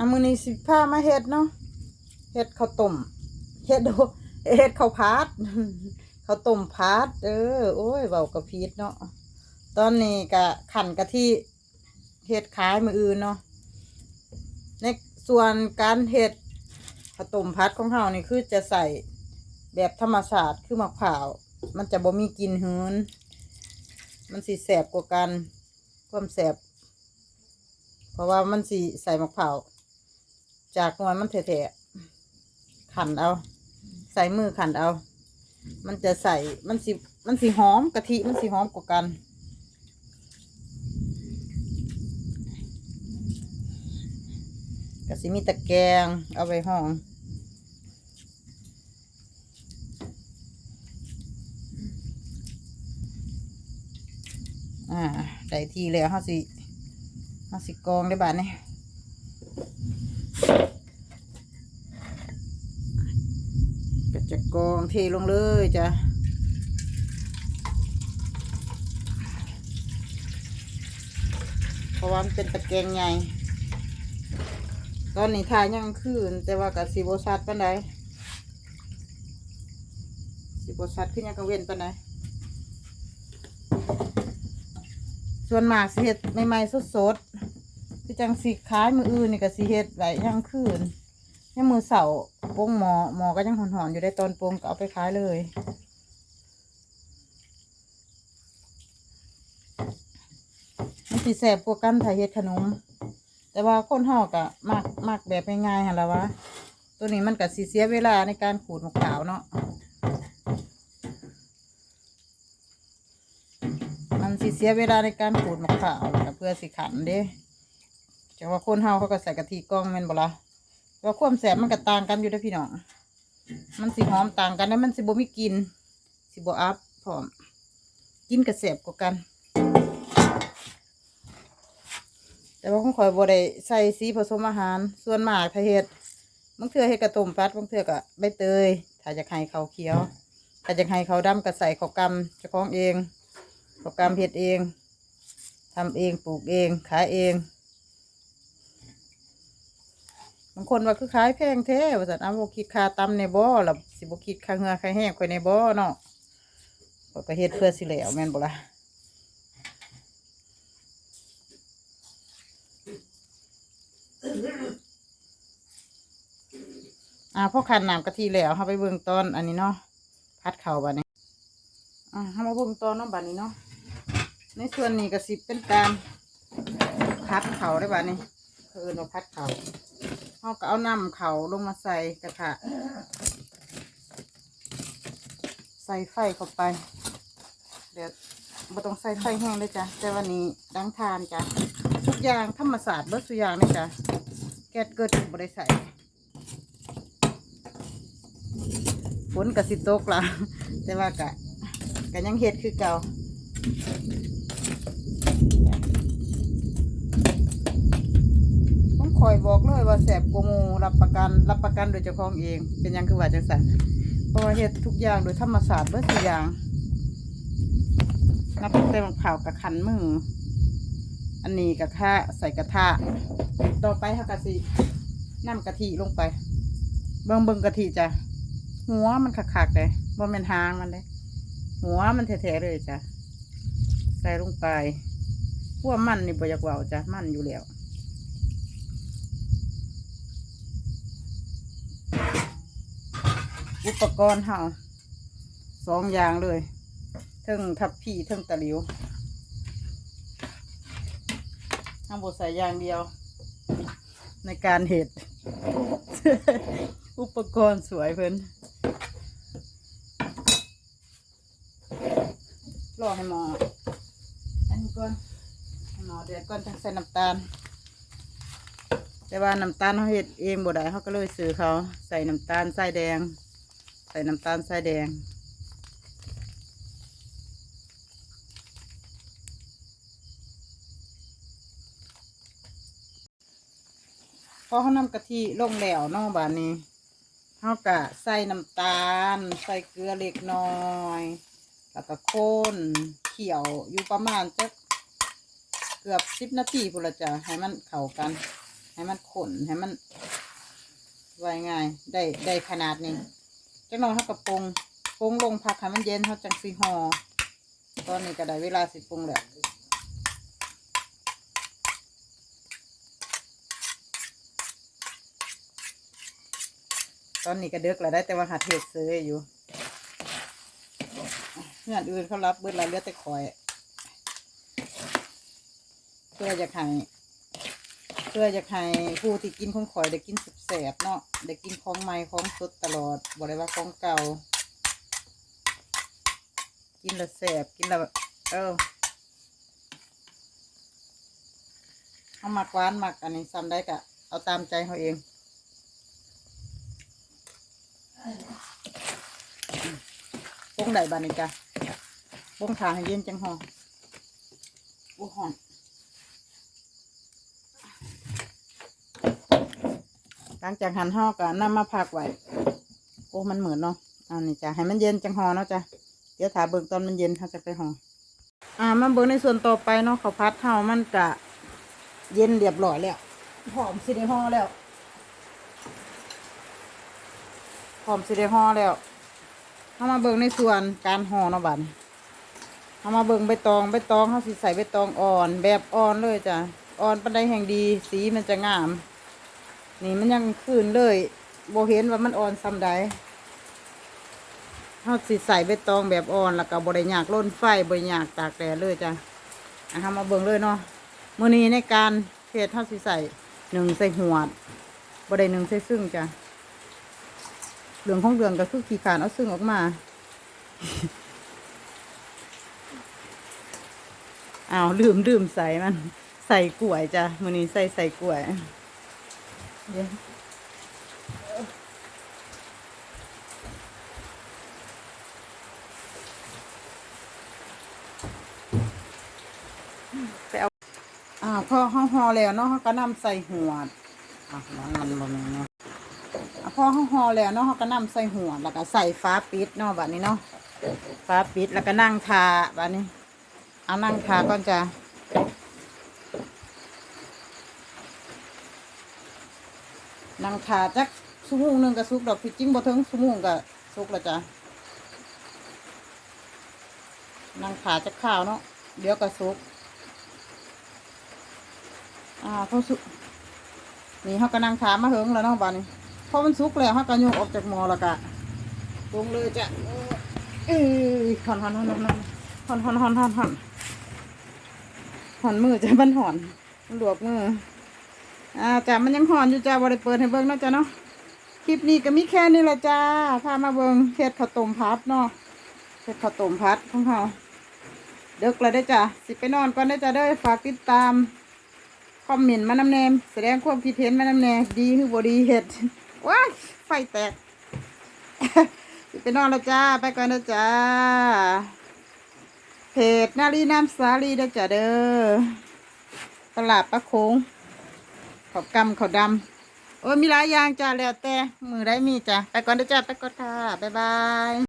อะมื้อนี้สิพามาเฮ็ดเนาะเฮ็ดข้าวต้มเฮ็ดโดเฮ็ดข้าวผัดข้าวต้มผัดเด้อโอ้ยเว้ากับพีดเนาะตอนนี้ก็ขันกะทิเฮ็ดขายมืออื่นเนาะในส่วนการเฮ็ดข้าวต้มผัดของเฮานี่คือจะใส่แบบธรรมชาติคือมะพร้าว มันจะบ่มีกลิ่นหืนมันสิแสบกว่ากันความแสบเพราะว่ามันสิใส่มะพร้าว จากหน่วยมันแท้ๆขันเอา ใส่มือขันเอา มันจะใส่มันสิมันสิหอมกะทิมันสิหอมกว่ากันกะสิมีตะแกรงเอาไว้ห้องอ่าได้ทีแล้วเฮาสิเฮาสิกองได้บาดนี้ กองเทลงเลยจ้ะเพราะว่ามันเป็นตะแกรงใหญ่ตอนนี้ทายยังคืนแต่ว่ากับสีโบชัดปานใดสีโบชัดขึ้นยังกังเว้นปานใดส่วนมากสิเฮ็ดใหม่ๆสดๆคือจังสีขายมืออื่นนี่ก็สิเฮ็ดไว้ยังคืนยังมือเสาร์ ป้งหมอหมอก็ยังหอนๆอยู่ได้ตอนโป้งก็เอาไปขายเลยมันสิแสบกว่ากันถ้ายเฮ็ดขนม แต่ว่าคนหอกอะมักมักแบบง่ายๆหั่นละวะตัวนี้มันก็สิเสียเวลาในการขูดมะพร้าวเนาะมันสิเสียเวลาในการขูดมะพร้าวเพื่อสิขันเด้แต่ว่าคนเฮาเขาก็ใส่กะทิกล้องแม่นบ่ล่ะ ว่าความแสบมันก็ต่างกันอยู่ด้พี่น้อง มันสิหอมต่างกันแล้วมันสิบ่มีกลิ่นสิบ่อัพพร้อมกินกระแสบกว่ากัน แต่ว่าของข่อยบ่ได้ใส่สีผสมอาหาร ส่วนมากถ้าเฮ็ดบางเทื่อเฮ็ดกระต้มปัดบางเทื่อก็ใบเตย ถ้าจะให้เขาเขียว ถ้าจะให้เขาดำก็ใส่ข้าวกำเจ้าของเองข้าวกำเฮ็ดเองทำเองปลูกเองขายเอง บางคนว่าคือขายแพงแท้ว่าสันเอาบคิดค่าตำในบ่อหรอสิบคิดค่าเงือค่าแห้งค่อยในบ่อเนาะข้อยก็เฮ็ดเพื่อสิแล้วแม่นบ่ล่ะอ่าพอขันน้ำกะทิแล้วเฮาไปเบิ่งตอนอันนี้เนาะพัดเข่าบัดนี้อ่าเฮามาเบิ่งตอนเนาะบัดนี้เนาะในส่วนนี้ก็สิเป็นการพัดเข่าได้บัดนี้ เพิ่นว่าพัดเขาเขาก็เอาน้ำเขาลงมาใส่กระทะใส่ไฟเข้าไป เดี๋ยวบ่ต้องใส่ไฟแห้งเลยจ้ะแต่วันนี้ดังทานจ้ะทุกอย่างธรรมศาสตร์เบิดทุอย่างเลยจ้ะแก๊สเกิดบ่ได้ใส่ฝนกะสิโตกละแต่ว่ากะกะยังเฮ็ดคือเก่า ผม คอยบอกเลยว่าแสบกว่าหมูรับประกันรับประกันโดยเจ้าของเอง เป็นยังคือว่าจังสันเพราะว่าเฮ็ดทุกอย่างโดยธรรมศาสตร์เบิดทุกอย่างนับตั้งแต่มะพร้าวกับขันมืออันนี้กับข้าใส่กระทะต่อไปเขากะสิน้ำกะทิลงไป เบิ่งเบิ่งกะทิจ้ะหัวมันคักๆเลยบ่แม่นหางมันเลยหัวมันแท้ๆเลยจ้ะใส่ลงไปพวกมันนี่บ่อยากเว่าจ้ะมันอยู่แล้ว อุปกรณ์เฮาสองอย่างเลยเทิงทับพี่เทิงตะหลิวทำบทใส่อย่างเดียว ในการเห็ด อุปกรณ์สวยเพิ่นรอให้หมอ อันนี้ก่อนหมอเดือดก่อนจังใส่น้ำตาล แต่ว่าน้ำตาลเขาเห็ดเองบ่ได้เขาก็เลยซื้อเขา ใส่น้ำตาลทรายแดง ส่น้ำตาลทรายแดง พอเขานำกะทิลงแล้วเนอกบานนี้เขากะใส่น้ำตาล ใส่เกลือเล็กน้อย แล้วก็คน เขี่ยวอยู่ประมาณจะเกือบสิบนาทีพุละจ้ะให้มันเข้ากัน ให้ให้มันขนให้มันไว้ง่าย ได้ได้ขนาดนี้ จังน้อยเขากับปรุงปรุงลงพักให้มันเย็นเขาจังสีหอตอนนี้ก็ได้เวลาสิปรุงแล้วตอนนี้ก็เดึกแล้วได้แต่ว่าหาเทศซื้ออยู่งานอื่นเขารับเบิดแล้วเลือแต่คอยเพื่อจะให้ พื่อจะให้ผู้ที่กินของข่อยได้กินสุดแสบเนาะได้กินของใหม่ของสดตลอดบ่ได้ว่าของเก่า กินและแสบกินและเออเอามักหวานมักอันนี้ซ้ำได้กะเอาตามใจเขาเองปรุงได้บานิกะปรุงขาให้เย็นจังหอโอ้หอน หลังจากหั่นห่อก็นำมาพักไว้โอ้มันเหมือนเนาะอันนี้จ้ะให้มันเย็นจังห่อเนาะจ้ะเดี๋ยวถาเบิ่งตอนมันเย็นเขาจะไปห่ออ่ามาเบิ่งในส่วนต่อไปเนาะเขาวผัดเฮามันกะเย็นเรียบร้อยแล้วหอมสิได้ห่อแล้วหอมสิได้ห่อแล้วเฮามาเบิ่งในส่วนการห่อเนาะบัดนี้เฮามาเบิ่งใบตองใบตองเฮาสิใส่ใบตองอ่อน แบบอ่อนเลยจ้ะอ่อนปานใดแห่งดี สีมันจะงาม นี่มันยังคืนเลยโบเห็นว่ามันอ่อนซ้ำใดเขาสิใส่ใบตองแบบอ่อนแล้วก็บริยากร่นไฟบริยากตากแดดเลยจ้ะอะทำมาเบิ่งเลยเนาะมือนี้ในการเฮ็ดเขาสิใส่หนึ่งใส่หวดบริหนึ่งใส่ซึ่งจ้ะเหลืองของเหลืองก็คือขี้ขานเอาซึ่งออกมาอ้าวลืมลืมใส่มัน ใส่กล้วยจ้ะมือนี้ใส่ใส่กล้วย เดี๋ยวไปเอา อ่าพอห่อห่อแล้วเนาะเขาก็นำใส่หัวอะมันมันบ่แม่นเนาะอะพอห่อห่อแล้วเนาะเขาก็นำใส่หัวแล้วก็ใส่ฟ้าปิดเนาะแบบนี้เนาะฟ้าปิดแล้วก็นั่งทาแบบนี้เอานั่งทาก่อนจ้ะ นังขาจักชั่วโมงหนึ่งก็สุกดอกพี่จิ้งบ่ถึงชั่วโมงก็สุกล้วจ้ะนังขาจักข้าวเนาะเดี๋ยวก็สุกอ่าพอสุกนี่เขาก็นังขามาเหิงแล้วเนาะบ้านนี้พอมันสุกแล้วเขาก็โยกออกจากหม้อแล้วก็ปรุงเลยจ้ะเอ้ยหอนหอนหอนหอนหอนหอนหอนหอนหอนหอนมือจะมันหอนมันลวกมือ อ่าจ้ะมันยังห่อนอยู่จ้าบริเปิดให้เบิ้งเนาะจ้ะเนาะคลิปนี้ก็มีแค่นี้ละจ้าพามาเบิ้งเฮ็ดข้าวต้มพัดเนาะเฮ็ดข้าวต้มพัดของเราเด็กเลยได้จ้ะสิไปนอนก่อนได้จ้ะเด้อฝากติดตามคอมเมนต์มาน้ำแนมแสดงความคิดเห็นมาน้ำแนมดีหรือบ่ดีเฮ็ดว้าไฟแตกสิไปนอนแล้วจ้าไปก่อนนะจ้าเพจนารีน้ำสาลีเด้จ้ะเด้อตลาดปะโคง เขากำเขาดำโอ้ยมีหลายอย่างจ้าแล้วแต่มือได้มีจ้าไปก่อนเด้อจ้าไปก่อนค่ะบ๊ายบาย